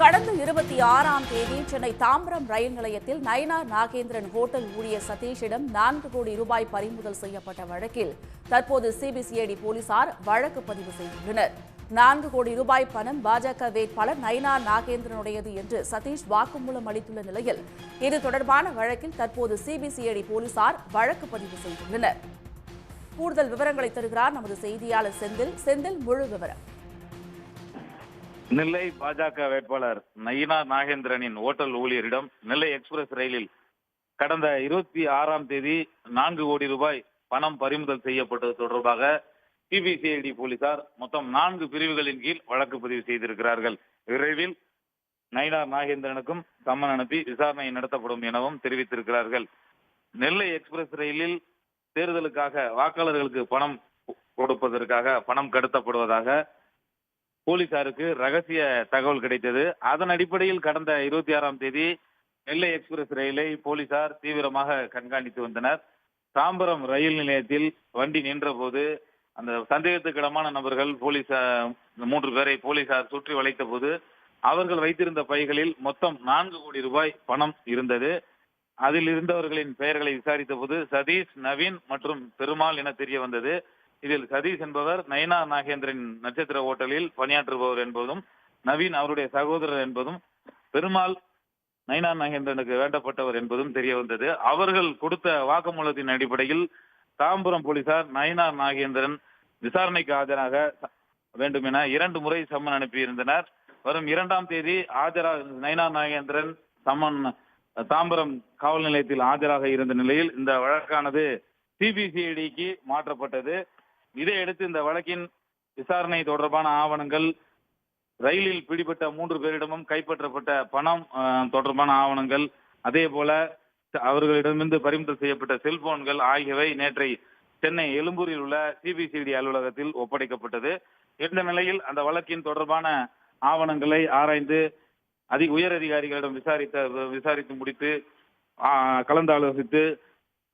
கடந்த இருபத்தி ஆறாம் தேதி சென்னை தாம்பரம் ரயில் நிலையத்தில் நயனார் நாகேந்திரன் ஹோட்டல் ஊழியர் சதீஷிடம் நான்கு கோடி ரூபாய் பறிமுதல் செய்யப்பட்ட வழக்கில் தற்போது சிபிசிஐடி போலீசார் வழக்கு பதிவு செய்துள்ளனர். நான்கு கோடி ரூபாய் பணம் பாஜக வேட்பாளர் நயினார் நாகேந்திரனுடையது என்று சதீஷ் வாக்குமூலம் அளித்துள்ள நிலையில் இது தொடர்பான வழக்கில் தற்போது சிபிசிஐடி போலீசார் வழக்கு பதிவு செய்துள்ளனர். கூடுதல் விவரங்களை தருகிறார் நமது செய்தியாளர் செந்தில். செந்தில் முழு விவரம். நெல்லை பாஜக வேட்பாளர் நயினா நாகேந்திரனின் ஓட்டல் ஊழியரிடம் நெல்லை எக்ஸ்பிரஸ் ரயிலில் கடந்த இருபத்தி ஆறாம் தேதி நான்கு கோடி ரூபாய் பணம் பறிமுதல் செய்யப்பட்டது தொடர்பாக சிபிசிஐடி போலீசார் மொத்தம் நான்கு பிரிவுகளின் கீழ் வழக்கு பதிவு செய்திருக்கிறார்கள். விரைவில் நயினார் நாகேந்திரனுக்கும் சம்மன் அனுப்பி விசாரணை நடத்தப்படும் எனவும் தெரிவித்திருக்கிறார்கள். நெல்லை எக்ஸ்பிரஸ் ரயிலில் தேர்தலுக்காக வாக்காளர்களுக்கு பணம் கொடுப்பதற்காக பணம் கடத்தப்படுவதாக போலீசாருக்கு ரகசிய தகவல் கிடைத்தது. அதன் அடிப்படையில் கடந்த இருபத்தி ஆறாம் தேதி நெல்லை எக்ஸ்பிரஸ் ரயிலை போலீசார் தீவிரமாக கண்காணித்து வந்தனர். தாம்பரம் ரயில் நிலையத்தில் வண்டி நின்றபோது அந்த சந்தேகத்துக்கிடமான நபர்கள் போலீசார் மூன்று பேரை போலீசார் சுற்றி வளைத்த போது அவர்கள் வைத்திருந்த பைகளில் மொத்தம் நான்கு கோடி ரூபாய் பணம் இருந்தது. அதில் இருந்தவர்களின் பெயர்களை விசாரித்த போது சதீஷ் நவீன் மற்றும் பெருமாள் என தெரிய வந்தது. இதில் சதீஷ் என்பவர் நயனா நாகேந்திரன் நட்சத்திர ஓட்டலில் பணியாற்றுபவர் என்பதும் நவீன் அவருடைய சகோதரர் என்பதும் பெருமாள் நயனா நாகேந்திரனுக்கு வேண்டப்பட்டவர் என்பதும் தெரிய வந்தது. அவர்கள் கொடுத்த வாக்குமூலத்தின் அடிப்படையில் தாம்பரம் போலீசார் நயனா நாகேந்திரன் விசாரணைக்கு ஆஜராக வேண்டும் என இரண்டு முறை சம்மன் அனுப்பியிருந்தனர். வரும் இரண்டாம் தேதி ஆஜரா நயனா நாகேந்திரன் சம்மன் தாம்பரம் காவல் நிலையத்தில் ஆஜராக இருந்த நிலையில் இந்த வழக்கானது சிபிசிஐடிக்கு மாற்றப்பட்டது. இதையடுத்து இந்த வழக்கின் விசாரணை தொடர்பான ஆவணங்கள் ரயிலில் பிடிபட்ட மூன்று பேரிடமும் கைப்பற்றப்பட்ட பணம் தொடர்பான ஆவணங்கள் அதே போல அவர்களிடமிருந்து பறிமுதல் செய்யப்பட்ட செல்போன்கள் ஆகியவை நேற்றை சென்னை எழும்பூரில் உள்ள சிபிசிடி அலுவலகத்தில் ஒப்படைக்கப்பட்டது. இந்த நிலையில் அந்த வழக்கின் தொடர்பான ஆவணங்களை ஆராய்ந்து அதி உயர் அதிகாரிகளிடம் விசாரித்த விசாரித்து முடித்து கலந்தாலோசித்து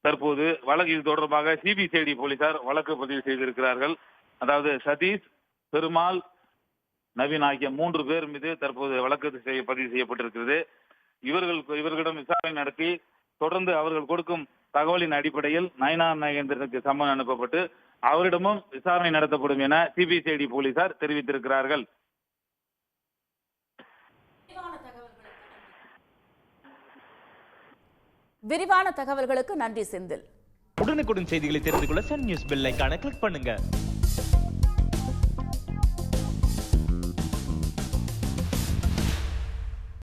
தற்போது வழக்கு இது தொடர்பாக சிபிசிஐடி போலீசார் வழக்கு பதிவு செய்திருக்கிறார்கள். அதாவது சதீஷ் பெருமாள் நவீன் ஆகிய மூன்று பேர் மீது தற்போது வழக்கு செய்ய பதிவு செய்யப்பட்டிருக்கிறது. இவர்கள் இவர்களிடம் விசாரணை நடத்தி தொடர்ந்து அவர்கள் கொடுக்கும் தகவலின் அடிப்படையில் நயனார் நாகேந்திரனுக்கு சம்மன் அனுப்பப்பட்டு அவரிடமும் விசாரணை நடத்தப்படும் என சிபிசிஐடி போலீசார் தெரிவித்திருக்கிறார்கள். விரிவான தகவல்களுக்கு நன்றி செந்தில். உடனுக்குடன் செய்திகளை தெரிந்து கொள்ள Sun News bell icon click பண்ணுங்க.